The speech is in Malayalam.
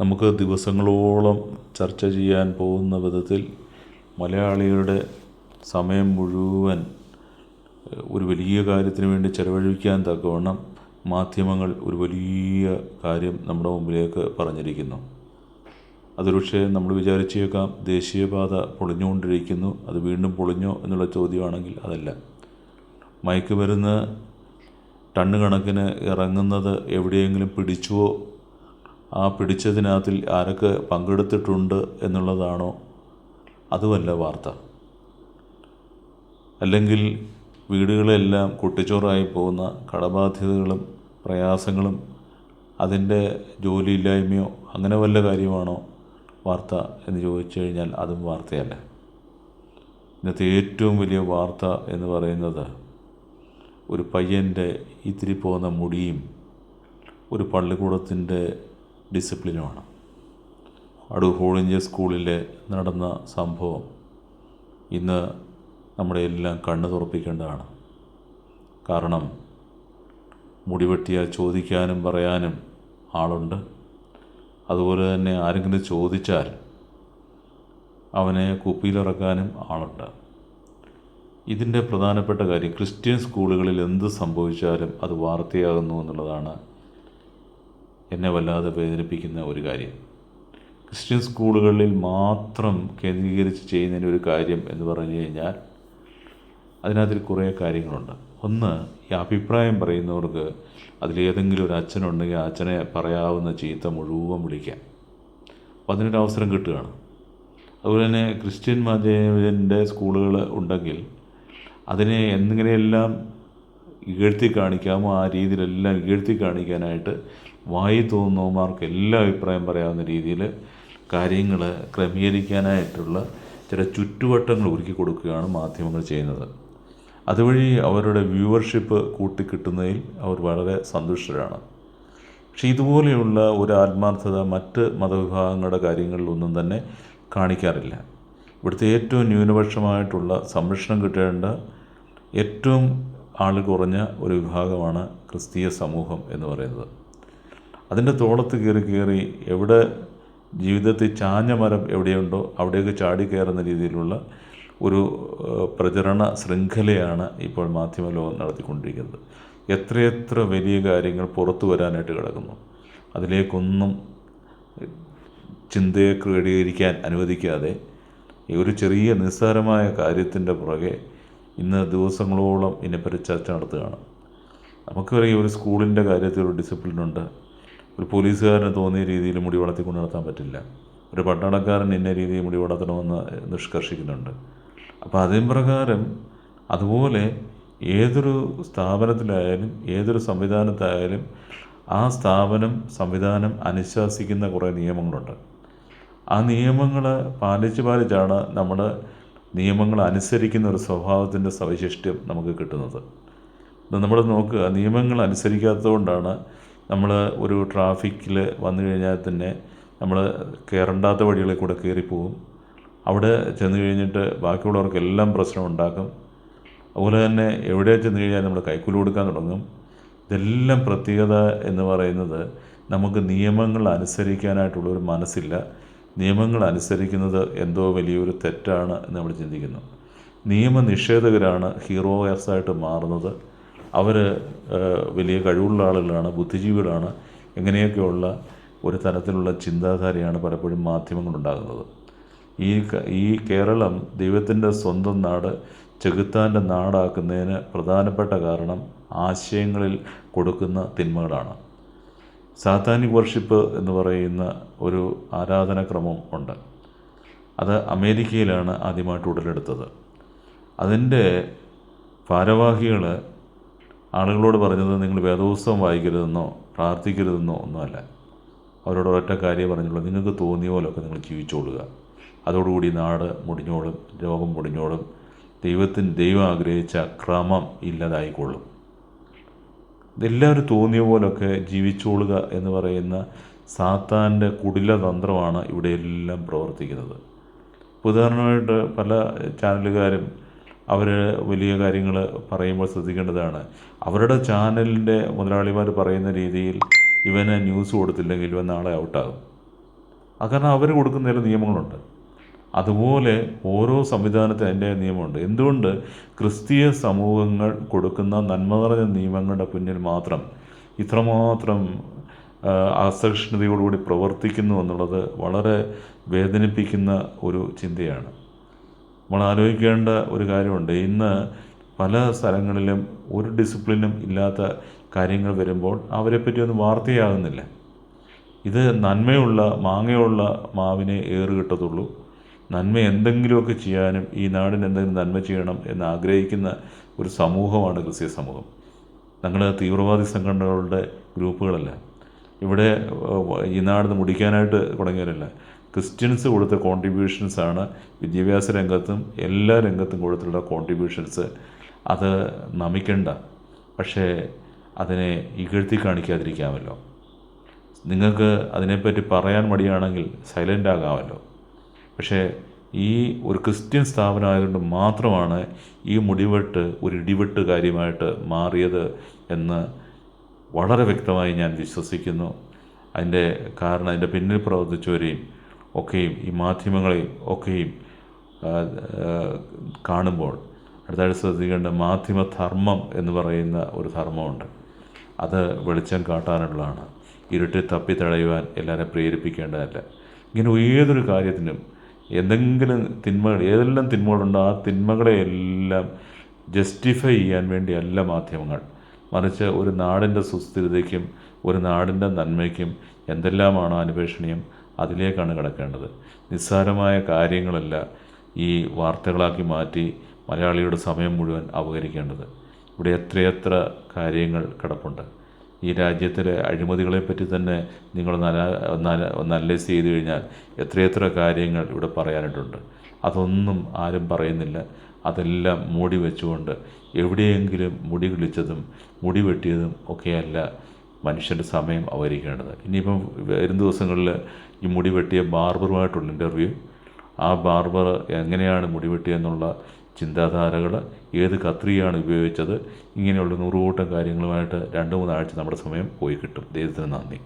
നമുക്ക് ദിവസങ്ങളോളം ചർച്ച ചെയ്യാൻ പോകുന്ന വിധത്തിൽ മലയാളികളുടെ സമയം മുഴുവൻ ഒരു വലിയ കാര്യത്തിന് വേണ്ടി ചിലവഴിക്കാൻ തക്കവണ്ണം മാധ്യമങ്ങൾ ഒരു വലിയ കാര്യം നമ്മുടെ മുമ്പിലേക്ക് പറഞ്ഞിരിക്കുന്നു. അതൊരുപക്ഷേ നമ്മൾ വിചാരിച്ചേക്കാം ദേശീയപാത പൊളിഞ്ഞുകൊണ്ടിരിക്കുന്നു അത് വീണ്ടും പൊളിഞ്ഞോ എന്നുള്ള ചോദ്യമാണെങ്കിൽ അതല്ല. മയക്കുമരുന്ന് ടണ്ണ് കണക്കിന് ഇറങ്ങുന്നത് എവിടെയെങ്കിലും പിടിച്ചുവോ ആ പിടിച്ചതിനകത്തിൽ ആരൊക്കെ പങ്കെടുത്തിട്ടുണ്ട് എന്നുള്ളതാണോ? അതുമല്ല വാർത്ത. അല്ലെങ്കിൽ വീടുകളെല്ലാം കുട്ടിച്ചോറായി പോകുന്ന കടബാധ്യതകളും പ്രയാസങ്ങളും അതിന്റെ ജോലിയില്ലായ്മയോ അങ്ങനെ വല്ല കാര്യമാണോ വാർത്ത എന്ന് ചോദിച്ചു കഴിഞ്ഞാൽ അതും വാർത്തയല്ല. ഇന്നത്തെ ഏറ്റവും വലിയ വാർത്ത എന്ന് പറയുന്നത് ഒരു പയ്യന്റെ ഇത്തിരി പോകുന്ന മുടിയും ഒരു പള്ളിക്കൂടത്തിന്റെ ഡിസിപ്ലിനുമാണ്. അടൂർ ഹോളിഞ്ച് സ്കൂളിൽ നടന്ന സംഭവം ഇന്ന് നമ്മുടെ എല്ലാം കണ്ണു തുറപ്പിക്കേണ്ടതാണ്. കാരണം മുടിവെട്ടിയാൽ ചോദിക്കാനും പറയാനും ആളുണ്ട്. അതുപോലെ തന്നെ ആരെങ്കിലും ചോദിച്ചാൽ അവനെ കുപ്പിയിലിറക്കാനും ആളുണ്ട്. ഇതിന്റെ പ്രധാനപ്പെട്ട കാര്യം ക്രിസ്ത്യൻ സ്കൂളുകളിൽ എന്ത് സംഭവിച്ചാലും അത് വാർത്തയാകുന്നു എന്നുള്ളതാണ് എന്നെ വല്ലാതെ വേദനിപ്പിക്കുന്ന ഒരു കാര്യം. ക്രിസ്ത്യൻ സ്കൂളുകളിൽ മാത്രം കേന്ദ്രീകരിച്ച് ചെയ്യുന്നതിന്റെ ഒരു കാര്യം എന്ന് പറഞ്ഞു കഴിഞ്ഞാൽ അതിനകത്തിൽ കുറേ കാര്യങ്ങളുണ്ട്. ഒന്ന് ഈ അഭിപ്രായം പറയുന്നവർക്ക് അതിലേതെങ്കിലും ഒരു അച്ഛനുണ്ടെങ്കിൽ അച്ഛനെ പറയാവുന്ന ചീത്ത മുഴുവൻ വിളിക്കാം. അപ്പോൾ അതിനൊരു അവസരം കിട്ടുകയാണ്. അതുപോലെ തന്നെ ക്രിസ്ത്യൻ മാധ്യമത്തിന്റെ സ്കൂളുകൾ ഉണ്ടെങ്കിൽ അതിനെ എങ്ങനെയെല്ലാം ഇകഴ്ത്തി കാണിക്കാമോ? ആ രീതിയിലെല്ലാം ഇകഴ്ത്തി കാണിക്കാനായിട്ട് വായി തോന്നുന്നവന്മാർക്ക് എല്ലാ അഭിപ്രായം പറയാവുന്ന രീതിയിൽ കാര്യങ്ങൾ ക്രമീകരിക്കാനായിട്ടുള്ള ചില ചുറ്റുവട്ടങ്ങൾ ഒരുക്കി കൊടുക്കുകയാണ് മാധ്യമങ്ങൾ ചെയ്യുന്നത്. അതുവഴി അവരുടെ വ്യൂവർഷിപ്പ് കൂട്ടിക്കിട്ടുന്നതിൽ അവർ വളരെ സന്തുഷ്ടരാണ്. പക്ഷേ ഇതുപോലെയുള്ള ഒരു ആത്മാർത്ഥത മറ്റ് മതവിഭാഗങ്ങളുടെ കാര്യങ്ങളിലൊന്നും തന്നെ കാണിക്കാറില്ല. ഇവിടുത്തെ ഏറ്റവും ന്യൂനപക്ഷമായിട്ടുള്ള സംരക്ഷണം കിട്ടേണ്ട ഏറ്റവും ആൾ കുറഞ്ഞ ഒരു വിഭാഗമാണ് ക്രിസ്തീയ സമൂഹം എന്ന് പറയുന്നത്. അതിന്റെ തോളത്ത് കയറി കയറി എവിടെ ജീവിതത്തിൽ ചാഞ്ഞ മരം എവിടെയുണ്ടോ അവിടെയൊക്കെ ചാടി കയറുന്ന രീതിയിലുള്ള ഒരു പ്രചരണ ശൃംഖലയാണ് ഇപ്പോൾ മാധ്യമ ലോകം നടത്തിക്കൊണ്ടിരിക്കുന്നത്. എത്രയെത്ര വലിയ കാര്യങ്ങൾ പുറത്തു വരാനായിട്ട് കിടക്കുന്നു. അതിലേക്കൊന്നും ചിന്തയെ ക്രോഡീകരിക്കാൻ അനുവദിക്കാതെ ഒരു ചെറിയ നിസ്സാരമായ കാര്യത്തിന്റെ പുറകെ ഇന്ന് ദിവസങ്ങളോളം ഇതിനെപ്പറ്റി ചർച്ച നടത്തുകയാണ്. നമുക്ക് നമുക്കറിയാം ഒരു സ്കൂളിന്റെ കാര്യത്തിൽ ഒരു ഡിസിപ്ലിൻ ഉണ്ട്. ഒരു പോലീസുകാരന് തോന്നിയ രീതിയിൽ മുടി വളർത്തിക്കൊണ്ട് നടത്താൻ പറ്റില്ല. ഒരു പട്ടാളക്കാരൻ ഇന്ന രീതിയിൽ മുടി വളർത്തണമെന്ന് നിഷ്കർഷിക്കുന്നുണ്ട്. അപ്പോൾ അതിൻ പ്രകാരം അതുപോലെ ഏതൊരു സ്ഥാപനത്തിലായാലും ഏതൊരു സംവിധാനത്തായാലും ആ സ്ഥാപനം സംവിധാനം അനുശാസിക്കുന്ന കുറേ നിയമങ്ങളുണ്ട്. ആ നിയമങ്ങൾ പാലിച്ച് പാലിച്ചാണ് നമ്മൾ നിയമങ്ങൾ അനുസരിക്കുന്ന ഒരു സ്വഭാവത്തിന്റെ സവിശിഷ്ടം നമുക്ക് കിട്ടുന്നത്. നമ്മൾ നോക്കുക നിയമങ്ങൾ അനുസരിക്കാത്തതുകൊണ്ടാണ് നമ്മൾ ഒരു ട്രാഫിക്കിൽ വന്നു കഴിഞ്ഞാൽ തന്നെ നമ്മൾ കയറണ്ടാത്ത വഴികളിൽ കൂടെ കയറിപ്പോവും. അവിടെ ചെന്ന് കഴിഞ്ഞിട്ട് ബാക്കിയുള്ളവർക്കെല്ലാം പ്രശ്നം ഉണ്ടാക്കും. അതുപോലെ തന്നെ എവിടെ ചെന്ന് കഴിഞ്ഞാൽ നമ്മൾ കൈക്കൂലി കൊടുക്കാൻ തുടങ്ങും. ഇതെല്ലാം പ്രത്യേകത എന്ന് പറയുന്നത് നമുക്ക് നിയമങ്ങൾ അനുസരിക്കാനായിട്ടുള്ള ഒരു മനസ്സില്ല. നിയമങ്ങൾ അനുസരിക്കുന്നത് എന്തോ വലിയൊരു തെറ്റാണ് എന്ന് നമ്മൾ ചിന്തിക്കുന്നു. നിയമനിഷേധകരാണ് ഹീറോയസായിട്ട് മാറുന്നത്. അവർ വലിയ കഴിവുള്ള ആളുകളാണ് ബുദ്ധിജീവികളാണ്. എങ്ങനെയൊക്കെയുള്ള ഒരു തരത്തിലുള്ള ചിന്താധാരയാണ് പലപ്പോഴും മാധ്യമങ്ങളുണ്ടാകുന്നത്. ഈ ഈ കേരളം ദൈവത്തിന്റെ സ്വന്തം നാട് ചെകുത്താന്റെ നാടാക്കുന്നതിന് പ്രധാനപ്പെട്ട കാരണം ആശയങ്ങളിൽ കൊടുക്കുന്ന തിന്മകളാണ്. സാത്താനിക് വർഷിപ്പ് എന്ന് പറയുന്ന ഒരു ആരാധനാക്രമം ഉണ്ട്. അത് അമേരിക്കയിലാണ് ആദ്യമായിട്ട് ഉടലെടുത്തത്. അതിന്റെ ഭാരവാഹികൾ ആളുകളോട് പറഞ്ഞത് നിങ്ങൾ വേദോത്സവം വായിക്കരുതെന്നോ പ്രാർത്ഥിക്കരുതെന്നോ ഒന്നുമല്ല. അവരോട് ഒരൊറ്റ കാര്യം പറഞ്ഞുള്ളൂ. നിങ്ങൾക്ക് തോന്നിയ പോലെയൊക്കെ നിങ്ങൾ ജീവിച്ചോളുക. അതോടുകൂടി നാട് മുടിഞ്ഞോളും രോഗം മുടിഞ്ഞോളും ദൈവത്തിന് ദൈവം ആഗ്രഹിച്ച ക്രമം ഇല്ലാതായിക്കൊള്ളും. ഇതെല്ലാവരും തോന്നിയ പോലൊക്കെ ജീവിച്ചോളുക എന്ന് പറയുന്ന സാത്താന്റെ കുടില തന്ത്രമാണ് ഇവിടെ എല്ലാം പ്രവർത്തിക്കുന്നത്. ഉദാഹരണമായിട്ട് പല ചാനലുകാരും അവർ വലിയ കാര്യങ്ങൾ പറയുമ്പോൾ ശ്രദ്ധിക്കേണ്ടതാണ്. അവരുടെ ചാനലിന്റെ മുതലാളിമാർ പറയുന്ന രീതിയിൽ ഇവന് ന്യൂസ് കൊടുത്തില്ലെങ്കിൽ ഇവൻ നാളെ ഔട്ടാകും. കാരണം അവർ കൊടുക്കുന്ന ചില നിയമങ്ങളുണ്ട്. അതുപോലെ ഓരോ സംവിധാനത്തിന് അതിന്റെ നിയമമുണ്ട്. എന്തുകൊണ്ട് ക്രിസ്തീയ സമൂഹങ്ങൾ കൊടുക്കുന്ന നന്മ നിറഞ്ഞ നിയമങ്ങളുടെ പിന്നിൽ മാത്രം ഇത്രമാത്രം അസഹിഷ്ണുതയോടുകൂടി പ്രവർത്തിക്കുന്നു എന്നുള്ളത് വളരെ വേദനിപ്പിക്കുന്ന ഒരു ചിന്തയാണ്. നമ്മൾ ആലോചിക്കേണ്ട ഒരു കാര്യമുണ്ട്. ഇന്ന് പല സ്ഥലങ്ങളിലും ഒരു ഡിസിപ്ലിനും ഇല്ലാത്ത കാര്യങ്ങൾ വരുമ്പോൾ അവരെപ്പറ്റി ഒന്നും വാർത്തയാകുന്നില്ല. ഇത് നന്മയുള്ള മാങ്ങയുള്ള മാവിനെ ഏറ് കിട്ടത്തുള്ളൂ. നന്മ എന്തെങ്കിലുമൊക്കെ ചെയ്യാനും ഈ നാടിന് എന്തെങ്കിലും നന്മ ചെയ്യണം എന്ന് ആഗ്രഹിക്കുന്ന ഒരു സമൂഹമാണ് ക്രിസ്തീയ സമൂഹം. ഞങ്ങൾ തീവ്രവാദി സംഘടനകളുടെ ഗ്രൂപ്പുകളല്ല. ഇവിടെ ഈ നാടിന് മുടിക്കാനായിട്ട് തുടങ്ങിയവരല്ല. ക്രിസ്ത്യൻസ് കൊടുത്ത കോൺട്രിബ്യൂഷൻസാണ് വിദ്യാഭ്യാസ രംഗത്തും എല്ലാ രംഗത്തും കൊടുത്തിട്ടുള്ള കോൺട്രിബ്യൂഷൻസ് അത് നമിക്കണ്ട. പക്ഷേ അതിനെ ഇകഴ്ത്തി കാണിക്കാതിരിക്കാമല്ലോ. നിങ്ങൾക്ക് അതിനെപ്പറ്റി പറയാൻ മടിയാണെങ്കിൽ സൈലന്റ് ആകാമല്ലോ. പക്ഷേ ഈ ഒരു ക്രിസ്ത്യൻ സ്ഥാപനമായതുകൊണ്ട് മാത്രമാണ് ഈ മുടിവെട്ട് ഒരു ഇടിവെട്ട് കാര്യമായിട്ട് മാറിയത് എന്ന് വളരെ വ്യക്തമായി ഞാൻ വിശ്വസിക്കുന്നു. അതിന്റെ കാരണം അതിന്റെ പിന്നിൽ പ്രവർത്തിച്ചവരെയും ഒക്കെയും ഈ മാധ്യമങ്ങളെയും ഒക്കെയും കാണുമ്പോൾ അടുത്തായിട്ട് ശ്രദ്ധിക്കേണ്ട മാധ്യമധർമ്മം എന്ന് പറയുന്ന ഒരു ധർമ്മമുണ്ട്. അത് വെളിച്ചം കാട്ടാനുള്ളതാണ്. ഇരുട്ടിൽ തപ്പി തടയുവാൻ എല്ലാവരെയും പ്രേരിപ്പിക്കേണ്ടതല്ല. ഇങ്ങനെ ഏതൊരു കാര്യത്തിനും എന്തെങ്കിലും തിന്മകൾ ഏതെല്ലാം തിന്മകളുണ്ടോ ആ തിന്മകളെയെല്ലാം ജസ്റ്റിഫൈ ചെയ്യാൻ വേണ്ടിയല്ല മാധ്യമങ്ങൾ. മറിച്ച് ഒരു നാടിന്റെ സുസ്ഥിരതയ്ക്കും ഒരു നാടിന്റെ നന്മയ്ക്കും എന്തെല്ലാമാണോ അന്വേഷണീയം അതിലേക്കാണ് കിടക്കേണ്ടത്. നിസ്സാരമായ കാര്യങ്ങളല്ല ഈ വാർത്തകളാക്കി മാറ്റി മലയാളിയുടെ സമയം മുഴുവൻ അപകരിക്കേണ്ടത് ഇവിടെ എത്രയെത്ര കാര്യങ്ങൾ കിടപ്പുണ്ട്. ഈ രാജ്യത്തിലെ അഴിമതികളെപ്പറ്റി തന്നെ നിങ്ങൾ നല്ല അനലൈസ് ചെയ്ത് കഴിഞ്ഞാൽ എത്രയെത്ര കാര്യങ്ങൾ ഇവിടെ പറയാനായിട്ടുണ്ട് അതൊന്നും ആരും പറയുന്നില്ല. അതെല്ലാം മൂടി വെച്ചുകൊണ്ട് എവിടെയെങ്കിലും മുടി കിളിച്ചതും മുടി വെട്ടിയതും ഒക്കെയല്ല മനുഷ്യന്റെ സമയം അവഹരിക്കേണ്ടത് ഇനിയിപ്പം വരും ദിവസങ്ങളിൽ ഈ മുടി വെട്ടിയ ബാർബറുമായിട്ടുള്ള ഇന്റർവ്യൂ ആ ബാർബർ എങ്ങനെയാണ് മുടി വെട്ടിയെന്നുള്ള ചിന്താധാരകൾ ഏത് കത്രിയാണ് ഉപയോഗിച്ചത് ഇങ്ങനെയുള്ള നൂറുകൂട്ടം കാര്യങ്ങളുമായിട്ട് രണ്ട് മൂന്നാഴ്ച നമ്മുടെ സമയം പോയി കിട്ടും. ദൈവത്തിന് നന്ദി.